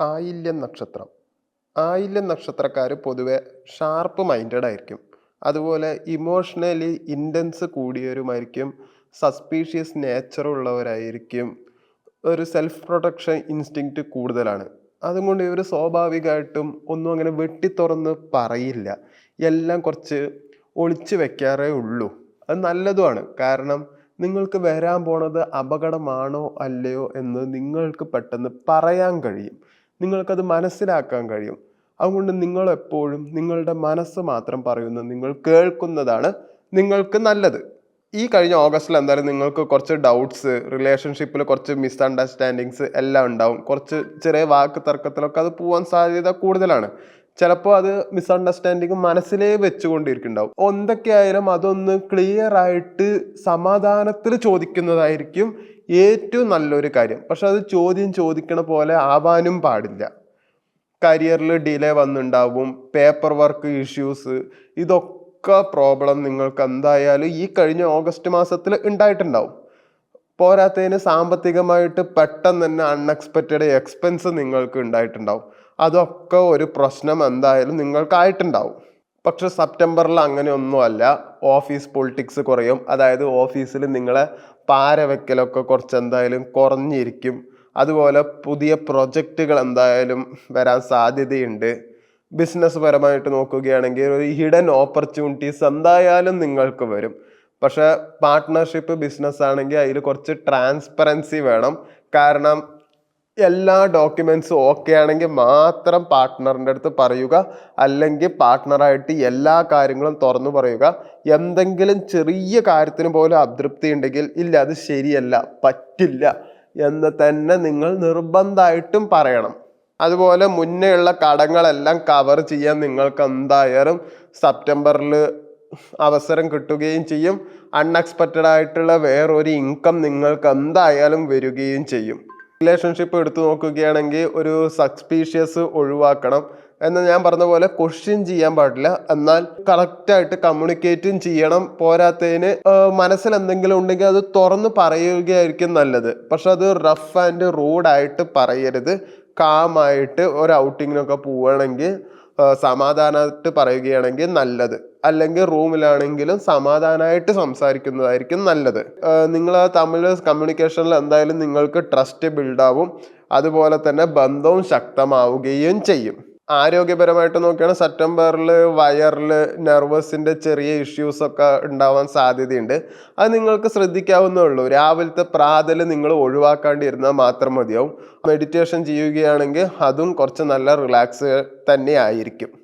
ആയില്യം നക്ഷത്രം. ആയില്യം നക്ഷത്രക്കാർ പൊതുവെ ഷാർപ്പ് മൈൻഡഡ് ആയിരിക്കും. അതുപോലെ ഇമോഷണലി ഇന്റൻസ് കൂടിയവരുമായിരിക്കും. സസ്പീഷ്യസ് നേച്ചർ ഉള്ളവരായിരിക്കും. ഒരു സെൽഫ് പ്രൊട്ടക്ഷൻ ഇൻസ്റ്റിങ്ക്റ്റ് കൂടുതലാണ്. അതുകൊണ്ട് ഇവർ സ്വാഭാവികമായിട്ടും ഒന്നും അങ്ങനെ വെട്ടി തുറന്ന് പറയില്ല. എല്ലാം കുറച്ച് ഒളിച്ചു വെക്കാറേ ഉള്ളൂ. അത് നല്ലതുമാണ്. കാരണം നിങ്ങൾക്ക് വരാൻ പോണത് അപകടമാണോ അല്ലയോ എന്ന് നിങ്ങൾക്ക് പെട്ടെന്ന് പറയാൻ കഴിയും. നിങ്ങൾക്കത് മനസ്സിലാക്കാൻ കഴിയും. അതുകൊണ്ട് നിങ്ങൾ എപ്പോഴും നിങ്ങളുടെ മനസ്സ് മാത്രം പറയുന്നത് നിങ്ങൾ കേൾക്കുന്നതാണ് നിങ്ങൾക്ക് നല്ലത്. ഈ കഴിഞ്ഞ ഓഗസ്റ്റിൽ എന്തായാലും നിങ്ങൾക്ക് കുറച്ച് ഡൗട്ട്സ് റിലേഷൻഷിപ്പിൽ കുറച്ച് മിസ്അണ്ടർസ്റ്റാൻഡിങ്സ് എല്ലാം ഉണ്ടാവും. കുറച്ച് ചെറിയ വാക്ക് തർക്കത്തിലൊക്കെ അത് പോകാൻ സാധ്യത കൂടുതലാണ്. ചിലപ്പോൾ അത് മിസ്അണ്ടർസ്റ്റാൻഡിങ് മനസ്സിലേ വെച്ചുകൊണ്ടിരിക്കുന്നുണ്ടാവും. എന്തൊക്കെയായാലും അതൊന്ന് ക്ലിയർ ആയിട്ട് സമാധാനത്തിൽ ചോദിക്കുന്നതായിരിക്കും ഏറ്റവും നല്ലൊരു കാര്യം. പക്ഷെ അത് ചോദ്യം ചോദിക്കണ പോലെ ആവാനും പാടില്ല. കരിയറിൽ ഡിലേ വന്നിട്ടുണ്ടാവും പേപ്പർ വർക്ക് ഇഷ്യൂസ് ഇതൊക്കെ പ്രോബ്ലം നിങ്ങൾക്ക് എന്തായാലും ഈ കഴിഞ്ഞ ഓഗസ്റ്റ് മാസത്തിൽ ഉണ്ടായിട്ടുണ്ടാവും. പോരാത്തതിന് സാമ്പത്തികമായിട്ട് പെട്ടെന്ന് തന്നെ അൺഎക്സ്പെക്റ്റഡ് എക്സ്പെൻസ് നിങ്ങൾക്ക് ഉണ്ടായിട്ടുണ്ടാവും. അതൊക്കെ ഒരു പ്രശ്നം എന്തായാലും നിങ്ങൾക്കായിട്ടുണ്ടാവും. പക്ഷെ സെപ്റ്റംബറിൽ അങ്ങനെ ഒന്നുമല്ല ഓഫീസ് പൊളിറ്റിക്സ് കുറയും. അതായത് ഓഫീസിൽ നിങ്ങളെ പാര വെക്കലൊക്കെ കുറച്ച് എന്തായാലും കുറഞ്ഞിരിക്കും. അതുപോലെ പുതിയ പ്രൊജക്റ്റുകൾ എന്തായാലും വരാൻ സാധ്യതയുണ്ട്. ബിസിനസ് പരമായിട്ട് നോക്കുകയാണെങ്കിൽ ഒരു ഹിഡൻ ഓപ്പർച്യൂണിറ്റീസ് എന്തായാലും നിങ്ങൾക്ക് വരും. പക്ഷേ പാർട്ട്ണർഷിപ്പ് ബിസിനസ് ആണെങ്കിൽ അതിൽ കുറച്ച് ട്രാൻസ്പെറൻസി വേണം. കാരണം എല്ലാ ഡോക്യുമെൻസും ഓക്കെ ആണെങ്കിൽ മാത്രം പാർട്ട്ണറിന്റെ അടുത്ത് പറയുക. അല്ലെങ്കിൽ പാർട്ട്ണറായിട്ട് എല്ലാ കാര്യങ്ങളും തുറന്നു പറയുക. എന്തെങ്കിലും ചെറിയ കാര്യത്തിന് പോലും അതൃപ്തി ഉണ്ടെങ്കിൽ ഇല്ല അത് ശരിയല്ല പറ്റില്ല എന്ന് തന്നെ നിങ്ങൾ നിർബന്ധമായിട്ടും പറയണം. അതുപോലെ മുന്നേ ഉള്ള കടങ്ങളെല്ലാം കവർ ചെയ്യാൻ നിങ്ങൾക്ക് എന്തായാലും സെപ്റ്റംബറിൽ അവസരം കിട്ടുകയും ചെയ്യും. അൺഎക്സ്പെക്റ്റഡ് ആയിട്ടുള്ള വേറൊരു ഇൻകം നിങ്ങൾക്ക് എന്തായാലും വരികയും ചെയ്യും. റിലേഷൻഷിപ്പ് എടുത്തു നോക്കുകയാണെങ്കിൽ ഒരു സസ്പീഷ്യസ് ഒഴിവാക്കണം. എന്ന് ഞാൻ പറഞ്ഞ പോലെ ക്വസ്റ്റ്യൻ ചെയ്യാൻ പാടില്ല. എന്നാൽ കറക്റ്റായിട്ട് കമ്മ്യൂണിക്കേറ്റും ചെയ്യണം. പോരാത്തതിന് മനസ്സിൽ എന്തെങ്കിലും ഉണ്ടെങ്കിൽ അത് തുറന്ന് പറയുകയായിരിക്കും നല്ലത്. പക്ഷെ അത് റഫ് ആൻഡ് റൂഡായിട്ട് പറയരുത്. കാമായിട്ട് ഒരു ഔട്ടിങ്ങിനൊക്കെ പോവുകയാണെങ്കിൽ സമാധാനമായിട്ട് പറയുകയാണെങ്കിൽ നല്ലത്. അല്ലെങ്കിൽ റൂമിലാണെങ്കിലും സമാധാനമായിട്ട് സംസാരിക്കുന്നതായിരിക്കും നല്ലത്. നിങ്ങൾ തമ്മിൽ കമ്മ്യൂണിക്കേഷനിൽ എന്തായാലും നിങ്ങൾക്ക് ട്രസ്റ്റ് ബിൽഡാവും അതുപോലെ തന്നെ ബന്ധവും ശക്തമാവുകയും ചെയ്യും. ആരോഗ്യപരമായിട്ട് നോക്കുകയാണെങ്കിൽ സെപ്റ്റംബറിൽ വയറിൽ നെർവസിന്റെ ചെറിയ ഇഷ്യൂസ് ഒക്കെ ഉണ്ടാവാൻ സാധ്യതയുണ്ട്. അത് നിങ്ങൾക്ക് ശ്രദ്ധിക്കാവുന്നേ ഉള്ളൂ. രാവിലത്തെ പ്രാതൽ നിങ്ങൾ ഒഴിവാക്കാണ്ടിരുന്നാൽ മാത്രം മതിയാവും. മെഡിറ്റേഷൻ ചെയ്യുകയാണെങ്കിൽ അതും കുറച്ച് നല്ല റിലാക്സ് തന്നെ ആയിരിക്കും